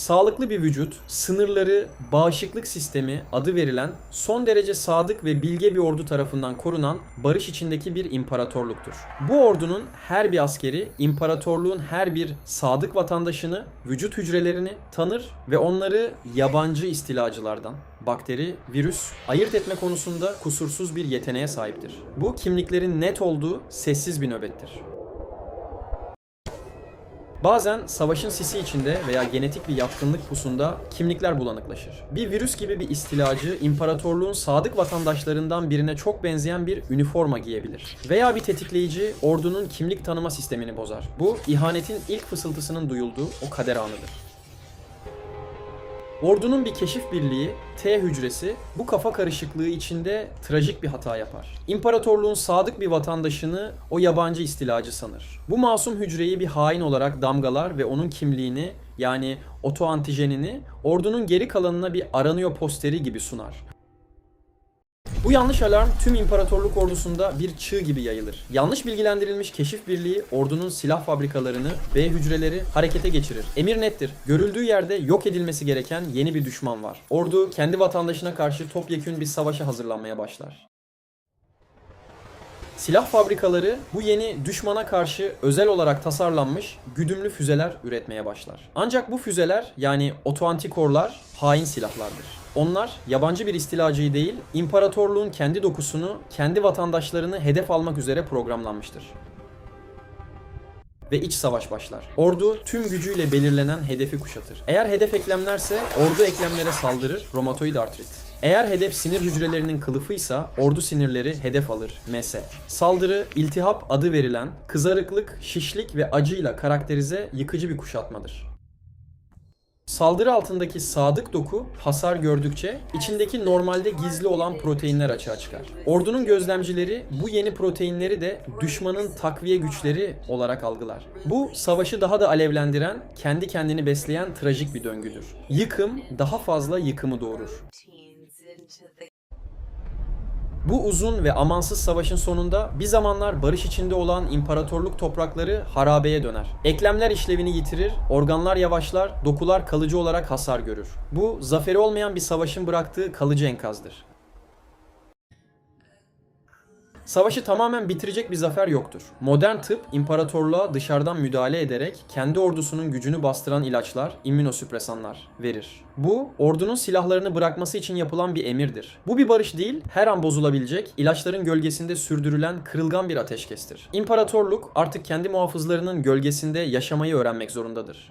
Sağlıklı bir vücut, sınırları, bağışıklık sistemi adı verilen son derece sadık ve bilge bir ordu tarafından korunan barış içindeki bir imparatorluktur. Bu ordunun her bir askeri imparatorluğun her bir sadık vatandaşını, vücut hücrelerini tanır ve onları yabancı istilacılardan, bakteri, virüs ayırt etme konusunda kusursuz bir yeteneğe sahiptir. Bu kimliklerin net olduğu sessiz bir nöbettir. Bazen savaşın sisi içinde veya genetik bir yatkınlık pusunda kimlikler bulanıklaşır. Bir virüs gibi bir istilacı imparatorluğun sadık vatandaşlarından birine çok benzeyen bir üniforma giyebilir. Veya bir tetikleyici ordunun kimlik tanıma sistemini bozar. Bu ihanetin ilk fısıltısının duyulduğu o kader anıdır. Ordunun bir keşif birliği, T hücresi, bu kafa karışıklığı içinde trajik bir hata yapar. İmparatorluğun sadık bir vatandaşını o yabancı istilacı sanır. Bu masum hücreyi bir hain olarak damgalar ve onun kimliğini yani otoantijenini ordunun geri kalanına bir aranıyor posteri gibi sunar. Bu yanlış alarm tüm imparatorluk ordusunda bir çığ gibi yayılır. Yanlış bilgilendirilmiş keşif birliği ordunun silah fabrikalarını ve hücreleri harekete geçirir. Emir nettir. Görüldüğü yerde yok edilmesi gereken yeni bir düşman var. Ordu kendi vatandaşına karşı topyekün bir savaşa hazırlanmaya başlar. Silah fabrikaları bu yeni düşmana karşı özel olarak tasarlanmış güdümlü füzeler üretmeye başlar. Ancak bu füzeler yani otoantikorlar hain silahlardır. Onlar yabancı bir istilacıyı değil, imparatorluğun kendi dokusunu, kendi vatandaşlarını hedef almak üzere programlanmıştır. Ve iç savaş başlar. Ordu tüm gücüyle belirlenen hedefi kuşatır. Eğer hedef eklemlerse ordu eklemlere saldırır, romatoid artrit. Eğer hedef sinir hücrelerinin kılıfıysa ordu sinirleri hedef alır, MS. Saldırı, iltihap adı verilen kızarıklık, şişlik ve acıyla karakterize yıkıcı bir kuşatmadır. Saldırı altındaki sadık doku hasar gördükçe içindeki normalde gizli olan proteinler açığa çıkar. Ordunun gözlemcileri bu yeni proteinleri de düşmanın takviye güçleri olarak algılar. Bu savaşı daha da alevlendiren, kendi kendini besleyen trajik bir döngüdür. Yıkım daha fazla yıkımı doğurur. Bu uzun ve amansız savaşın sonunda bir zamanlar barış içinde olan imparatorluk toprakları harabeye döner. Eklemler işlevini yitirir, organlar yavaşlar, dokular kalıcı olarak hasar görür. Bu zaferi olmayan bir savaşın bıraktığı kalıcı enkazdır. Savaşı tamamen bitirecek bir zafer yoktur. Modern tıp imparatorluğa dışarıdan müdahale ederek kendi ordusunun gücünü bastıran ilaçlar, immünosüpresanlar verir. Bu ordunun silahlarını bırakması için yapılan bir emirdir. Bu bir barış değil, her an bozulabilecek, ilaçların gölgesinde sürdürülen kırılgan bir ateşkestir. İmparatorluk artık kendi muhafızlarının gölgesinde yaşamayı öğrenmek zorundadır.